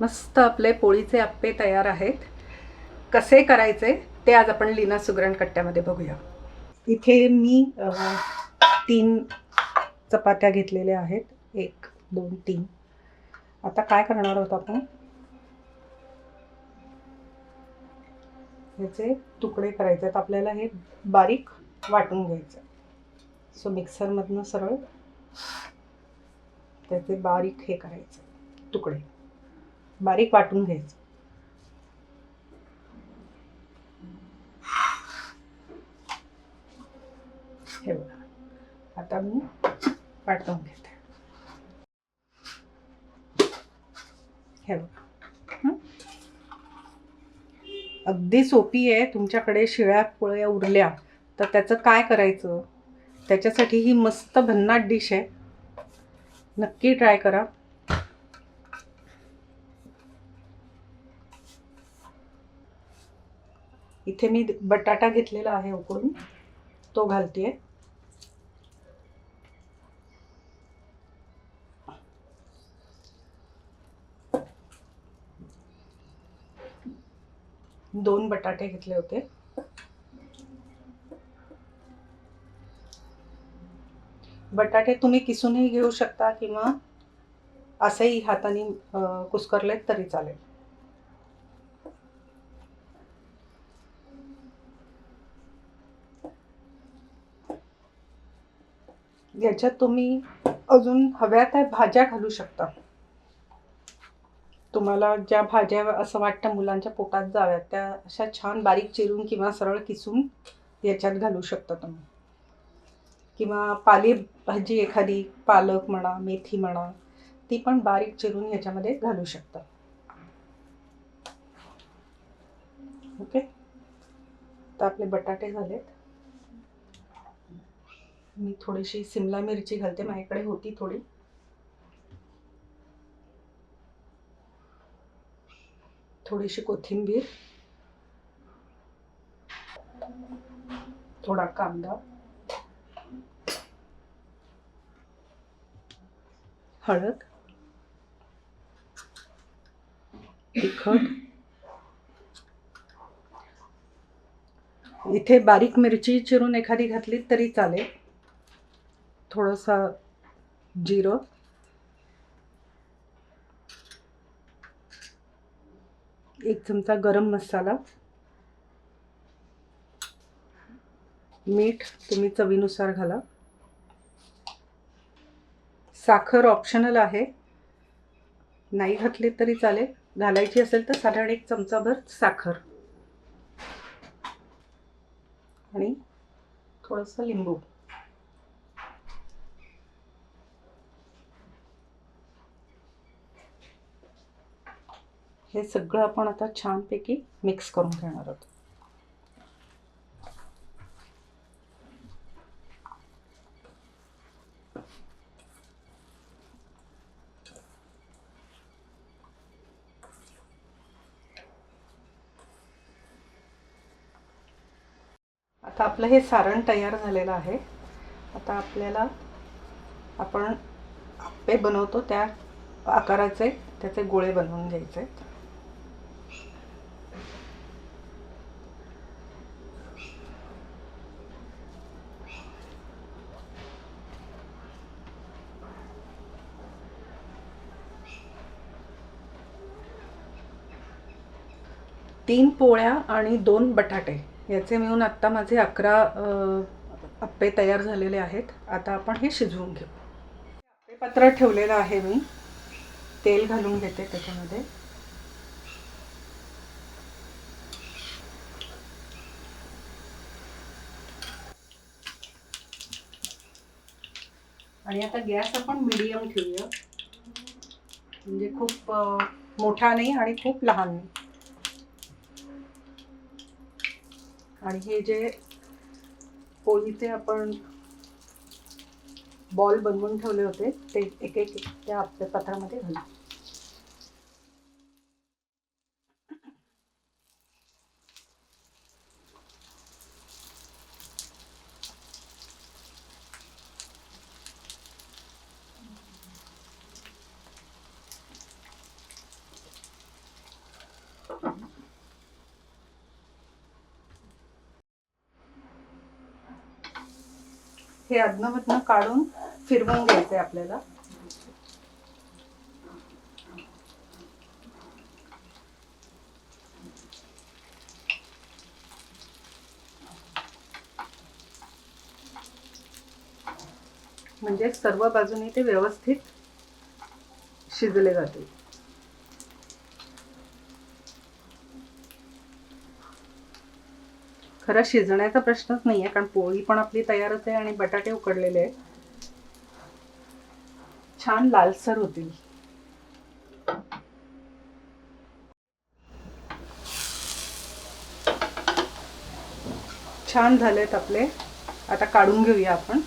मस्त आपले पोळीचे आप्पे तयार आहेत. कसे करायचे ते आज आपण लीना सुगरण कट्ट्यामध्ये बघूया. इथे मी तीन चपात्या घेतलेल्या आहेत. एक दोन तीन. आता काय करणार आहोत आपण? याचे तुकडे करायचे आहेत. आपल्याला हे बारीक वाटून घ्यायचं सो मिक्सरमधनं सरळ त्याचे बारीक हे करायचे तुकडे. बारीक वाटून घ्यायचं. हे बघा. आता मी वाटून घेते. हे बघा. अगदी सोपी आहे. तुमच्याकडे शिळ्या पोळ्या उरल्या तर त्याचं काय करायचं? त्याच्यासाठी ही मस्त भन्नाट डिश आहे. नक्की ट्राय करा. इथे मी बटाटा घेतलेला आहे उकडून. तो घालते दोन बटाटे घेतले होते. बटाटे तुम्ही किसूनही घेऊ शकता किंवा असंही हाताने कुस्करलेत तरी चालेल. याच्यात तुम्ही अजून हव्या त्या भाज्या घालू शकता. तुम्हाला ज्या भाज्या असं वाटतं मुलांच्या पोटात जाव्यात त्या अशा छान बारीक चिरून किंवा सरळ किसून याच्यात घालू शकता तुम्ही. किंवा पालेभाजी एखादी पालक म्हणा मेथी म्हणा ती पण बारीक चिरून याच्यामध्ये घालू शकता. ओके? तर आपले बटाटे झालेत. मी थोडीशी सिमला मिरची घालते माझ्याकडे होती थोडी. थोडीशी कोथिंबीर. थोडा कांदा. हळद. तिखट. इथे बारीक मिरची चिरून एखादी घातली तरी चालेल. थोडंसं जिरं. एक चमचा गरम मसाला. मीठ तुम्ही चवीनुसार घाला. साखर ऑप्शनल आहे. नाही घातली तरी चालेल. घालायची असेल तर साधारण एक चमचाभर साखर. आणि थोडंसं लिंबू. हे सगळं आपण आता छानपैकी मिक्स करून घेणार आहोत आता आपलं हे सारण तयार झालेलं आहे आता आपल्याला आपण आप्पे बनवतो त्या आकाराचे त्याचे गोळे बनवून घ्यायचे आहेत. तीन पोळ्या आणि दोन बटाटे याचे मिळून आत्ता माझे अकरा अप्पे तयार झालेले आहेत. आता आपण हे शिजवून घेऊ. अप्पेपत्र ठेवलेलं आहे मी. तेल घालून घेते त्याच्यामध्ये. आणि आता गॅस आपण मिडियम ठेवूया. म्हणजे खूप मोठा नाही आणि खूप लहान नाही. आणि हे जे पोळीचे आपण बॉल बनवून ठेवले होते ते एक एक त्या आपल्या पात्रामध्ये घालू. हे अदनमधनं काढून फिरवून घ्यायचं आहे आपल्याला. म्हणजे सर्व बाजूने ते व्यवस्थित शिजले जाते. खरं शिजण्याचा प्रश्नच नाही आहे कारण पोळी पण आपली तयारच आहे आणि बटाटे उकडलेले आहेत. छान लालसर होतील. छान झालेत आपले. आता काढून घेऊया आपण.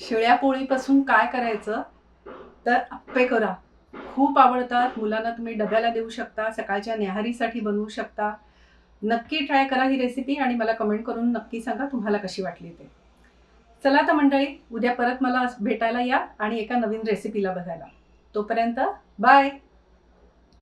शिळ्या पोळीपासून काय करायचं? तर आप्पे करा. खूप आवडतात. मुलांना तुम्ही डब्याला देऊ शकता सकाळच्या न्याहारीसाठी बनवू शकता. नक्की ट्राय करा ही रेसिपी आणि मला कमेंट करून नक्की सांगा तुम्हाला कशी वाटली ते. चला तर मंडळी उद्या परत मला भेटायला या आणि एका नवीन रेसिपीला बघायला. तोपर्यंत बाय